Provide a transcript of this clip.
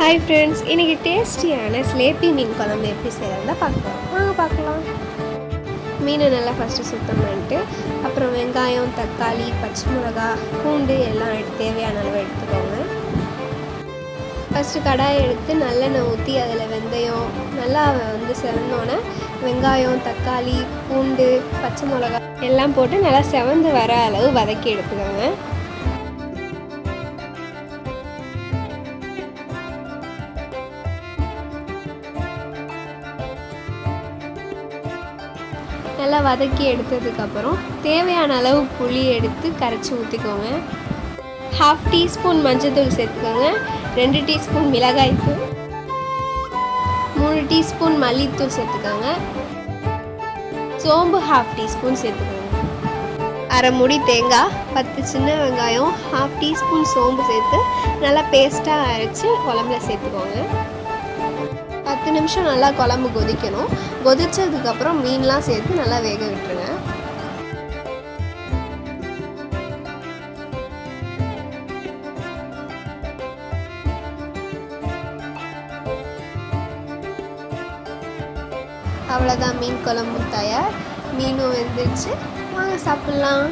Hi friends இன்றைக்கி டேஸ்டியான ஸ்லேப்பி மீன் குழம்பு எப்படி செய்யறதா பார்க்கலாம். வாங்க பார்க்கலாம். மீனை நல்லா ஃபஸ்ட்டு சுத்தம் பண்ணிட்டு அப்புறம் வெங்காயம் தக்காளி பச்சை மிளகா பூண்டு எல்லாம் எடுத்து தேவையான அளவு எடுத்துக்கோங்க. ஃபஸ்ட்டு கடாயை எடுத்து நல்லெண்ணெய் ஊற்றி அதில் வெந்தயம் நல்லா வந்து செவந்தோன்னே வெங்காயம் தக்காளி பூண்டு பச்சை மிளகா எல்லாம் போட்டு நல்லா செவந்து வர அளவு வதக்கி எடுத்துக்கோங்க. நல்லா வதக்கி எடுத்ததுக்கப்புறம் தேவையான அளவு புளி எடுத்து கரைச்சி ஊற்றிக்கோங்க ஹாஃப் டீஸ்பூன் மஞ்சள்தூள் சேர்த்துக்கோங்க. ரெண்டு டீஸ்பூன் மிளகாய்த்தூள் மூணு டீஸ்பூன் மல்லித்தூள் சேர்த்துக்கோங்க. சோம்பு ஹாஃப் டீஸ்பூன் சேர்த்துக்கோங்க. அரை முடி தேங்காய் பத்து சின்ன வெங்காயம் ஹாஃப் டீஸ்பூன் சோம்பு சேர்த்து நல்லா பேஸ்ட்டாக அரைச்சி குழம்புல சேர்த்துக்கோங்க. பத்து நிமிஷம் நல்லா குழம்பு கொதிக்கணும். கொதிச்சதுக்கப்புறம் மீன்லாம் சேர்த்து நல்லா வேக விட்டுருங்க. அவ்வளோதான் மீன் குழம்பு தயார். மீனும் வெந்துருச்சு. வாங்க சாப்பிட்லாம்.